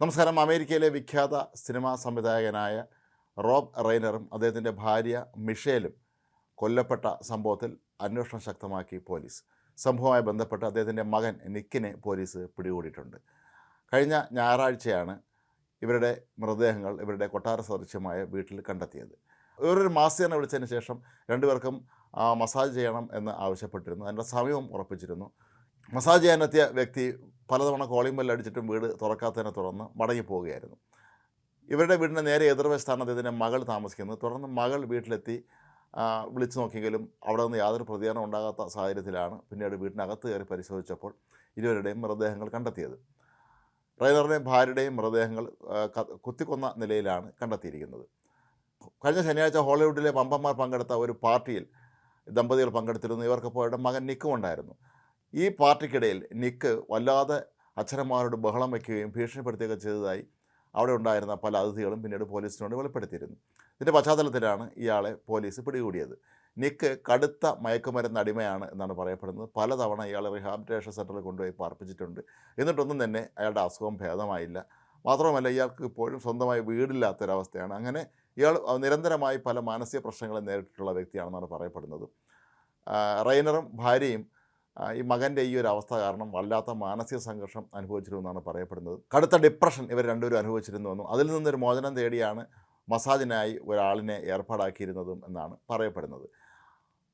നമസ്കാരം. അമേരിക്കയിലെ വിഖ്യാത സിനിമാ സംവിധായകനായ റോബ് റെയ്നറും അദ്ദേഹത്തിന്റെ ഭാര്യ മിഷേലും കൊല്ലപ്പെട്ട സംഭവത്തിൽ അന്വേഷണം ശക്തമാക്കി പോലീസ്. സംഭവവുമായി ബന്ധപ്പെട്ട് അദ്ദേഹത്തിന്റെ മകൻ നിക്കിനെ പോലീസ് പിടികൂടിയിട്ടുണ്ട്. കഴിഞ്ഞ ഞായറാഴ്ചയാണ് ഇവരുടെ മൃതദേഹങ്ങൾ ഇവരുടെ കൊട്ടാര സദൃശ്യമായ വീട്ടിൽ കണ്ടെത്തിയത്. ഇവരൊരു മാസികനെ വിളിച്ചതിന് ശേഷം രണ്ടുപേർക്കും മസാജ് ചെയ്യണം എന്ന് ആവശ്യപ്പെട്ടിരുന്നു. അതിന്റെ സമയവും ഉറപ്പിച്ചിരുന്നു. മസാജ് ചെയ്യാനെത്തിയ വ്യക്തി പലതവണ കോളിംഗ് ബെല്ല് അടിച്ചിട്ടും വീട് തുറക്കാത്തതിനെ തുടർന്ന് മടങ്ങിപ്പോവുകയായിരുന്നു. ഇവരുടെ വീടിന്റെ നേരെ എതിർവശത്താണ് അദ്ദേഹത്തിന്റെ മകൾ താമസിക്കുന്നത്. തുടർന്ന് മകൾ വീട്ടിലെത്തി വിളിച്ചു നോക്കിയെങ്കിലും അവിടെ നിന്ന് യാതൊരു പ്രതികരണം ഉണ്ടാകാത്ത സാഹചര്യത്തിലാണ് പിന്നീട് വീട്ടിനകത്ത് കയറി പരിശോധിച്ചപ്പോൾ ഇരുവരുടെയും മൃതദേഹങ്ങൾ കണ്ടെത്തിയത്. റൈനറുടെയും ഭാര്യയുടെയും മൃതദേഹങ്ങൾ കുത്തിക്കൊന്ന നിലയിലാണ് കണ്ടെത്തിയിരിക്കുന്നത്. കഴിഞ്ഞ ശനിയാഴ്ച ഹോളിവുഡിലെ പമ്പന്മാർ പങ്കെടുത്ത ഒരു പാർട്ടിയിൽ ദമ്പതികൾ പങ്കെടുത്തിരുന്നു. ഇവർക്കൊപ്പം അവരുടെ മകൻ നിക്കും ഉണ്ടായിരുന്നു ഈ പാർട്ടിക്കിടയിൽ നിക്ക് വല്ലാതെ അച്ഛനന്മാരോട് ബഹളം വയ്ക്കുകയും ഭീഷണിപ്പെടുത്തുകയൊക്കെ ചെയ്തതായി അവിടെ ഉണ്ടായിരുന്ന പല അതിഥികളും പിന്നീട് പോലീസിനോട് വെളിപ്പെടുത്തിയിരുന്നു. ഇതിന്റെ പശ്ചാത്തലത്തിലാണ് ഇയാളെ പോലീസ് പിടികൂടിയത്. നിക്ക് കടുത്ത മയക്കുമരുന്ന് അടിമയാണ് എന്നാണ് പറയപ്പെടുന്നത്. പലതവണ ഇയാളെ റിഹാബിലിറ്റേഷൻ സെന്ററിൽ കൊണ്ടുപോയി പാർപ്പിച്ചിട്ടുണ്ട്. എന്നിട്ടൊന്നും തന്നെ അയാളുടെ അസുഖം ഭേദമായില്ല. മാത്രമല്ല ഇയാൾക്ക് ഇപ്പോഴും സ്വന്തമായി വീടില്ലാത്തൊരവസ്ഥയാണ്. അങ്ങനെ ഇയാൾ നിരന്തരമായി പല മാനസിക പ്രശ്നങ്ങളെ നേരിട്ടിട്ടുള്ള വ്യക്തിയാണെന്നാണ് പറയപ്പെടുന്നത്. റൈനറും ഭാര്യയും ഈ മകന്റെ ഈ ഒരു അവസ്ഥ കാരണം വല്ലാത്ത മാനസിക സംഘർഷം അനുഭവിച്ചിരുമെന്നാണ് പറയപ്പെടുന്നത്. കടുത്ത ഡിപ്രഷൻ ഇവർ രണ്ടുപേരും അനുഭവിച്ചിരുന്നുവെന്നും അതിൽ നിന്നൊരു മോചനം തേടിയാണ് മസാജിനായി ഒരാളിനെ ഏർപ്പാടാക്കിയിരുന്നതും എന്നാണ് പറയപ്പെടുന്നത്.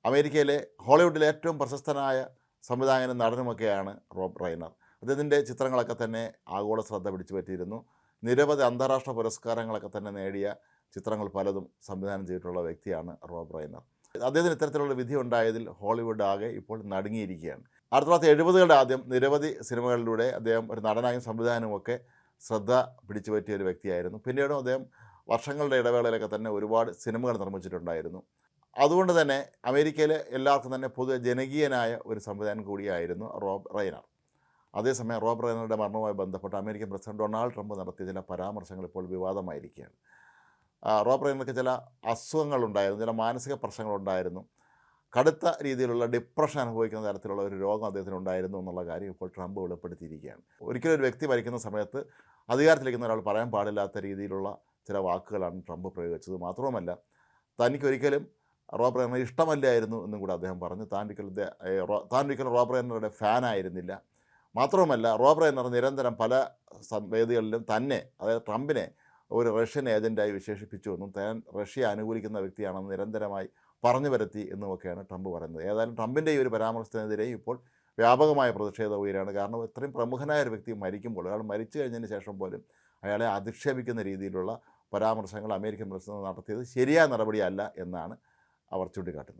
അമേരിക്കയിലെ ഹോളിവുഡിലെ ഏറ്റവും പ്രശസ്തനായ സംവിധായകനും നടനുമൊക്കെയാണ് റോബ് റൈനർ. അദ്ദേഹത്തിന്റെ ചിത്രങ്ങളൊക്കെ തന്നെ ആഗോള ശ്രദ്ധ പിടിച്ചു പറ്റിയിരുന്നു. നിരവധി അന്താരാഷ്ട്ര പുരസ്കാരങ്ങളൊക്കെ തന്നെ നേടിയ ചിത്രങ്ങൾ പലതും സംവിധാനം ചെയ്തിട്ടുള്ള വ്യക്തിയാണ് റോബ് റൈനർ. അദ്ദേഹത്തിന് ഇത്തരത്തിലുള്ള വിധി ഉണ്ടായതിൽ ഹോളിവുഡ് ആകെ ഇപ്പോൾ നടുങ്ങിയിരിക്കുകയാണ്. ആയിരത്തി തൊള്ളായിരത്തി എഴുപതുകളുടെ ആദ്യം നിരവധി സിനിമകളിലൂടെ അദ്ദേഹം ഒരു നടനായും സംവിധാനവും ഒക്കെ ശ്രദ്ധ പിടിച്ചു പറ്റിയ ഒരു വ്യക്തിയായിരുന്നു. പിന്നീടും അദ്ദേഹം വർഷങ്ങളുടെ ഇടവേളയിലൊക്കെ തന്നെ ഒരുപാട് സിനിമകൾ നിർമ്മിച്ചിട്ടുണ്ടായിരുന്നു. അതുകൊണ്ട് തന്നെ അമേരിക്കയിലെ എല്ലാവർക്കും തന്നെ പൊതുവെ ജനകീയനായ ഒരു സംവിധാനം കൂടിയായിരുന്നു റോബ് റൈനർ. അതേസമയം റോബ് റൈനറുടെ മരണവുമായി ബന്ധപ്പെട്ട് അമേരിക്കൻ പ്രസിഡന്റ് ഡൊണാൾഡ് ട്രംപ് നടത്തിയ ചില പരാമർശങ്ങൾ ഇപ്പോൾ വിവാദമായിരിക്കുകയാണ്. ആ, റോബ് റൈനർക്ക് ചില അസുഖങ്ങളുണ്ടായിരുന്നു ചില മാനസിക പ്രശ്നങ്ങളുണ്ടായിരുന്നു. കടുത്ത രീതിയിലുള്ള ഡിപ്രഷൻ അനുഭവിക്കുന്ന തരത്തിലുള്ള ഒരു രോഗം അദ്ദേഹത്തിന് ഉണ്ടായിരുന്നു എന്നുള്ള കാര്യം ഇപ്പോൾ ട്രംപ് വെളിപ്പെടുത്തിയിരിക്കുകയാണ്. ഒരിക്കലും ഒരു വ്യക്തി ഭരിക്കുന്ന സമയത്ത് അധികാരത്തിലിരിക്കുന്ന ഒരാൾ പറയാൻ പാടില്ലാത്ത രീതിയിലുള്ള ചില വാക്കുകളാണ് ട്രംപ് പ്രയോഗിച്ചത്. മാത്രവുമല്ല തനിക്കൊരിക്കലും റോബ് റൈനർ ഇഷ്ടമല്ലായിരുന്നു എന്നും കൂടെ അദ്ദേഹം പറഞ്ഞു. താൻ ഒരിക്കലും താൻ ഒരിക്കലും റോബ് ഫാനായിരുന്നില്ല മാത്രവുമല്ല റോബ് നിരന്തരം പല വേദികളിലും തന്നെ അതായത് ട്രംപിനെ ഒരു റഷ്യൻ ഏജന്റായി വിശേഷിപ്പിച്ചുവെന്നും താൻ റഷ്യ അനുകൂലിക്കുന്ന വ്യക്തിയാണെന്ന് നിരന്തരമായി പറഞ്ഞു വരുത്തി എന്നുമൊക്കെയാണ് ട്രംപ് പറയുന്നത്. ഏതായാലും ട്രംപിന്റെ ഈ ഒരു പരാമർശത്തിനെതിരെ ഇപ്പോൾ വ്യാപകമായ പ്രതിഷേധം ഉയരാണ് കാരണം ഇത്രയും പ്രമുഖനായ ഒരു വ്യക്തി മരിക്കുമ്പോൾ അയാൾ മരിച്ചു കഴിഞ്ഞതിന് ശേഷം പോലും അയാളെ അധിക്ഷേപിക്കുന്ന രീതിയിലുള്ള പരാമർശങ്ങൾ അമേരിക്കൻ പ്രസിഡന്റ് നടത്തിയത് ശരിയായ നടപടിയല്ല എന്നാണ് അവർ ചൂണ്ടിക്കാട്ടുന്നത്.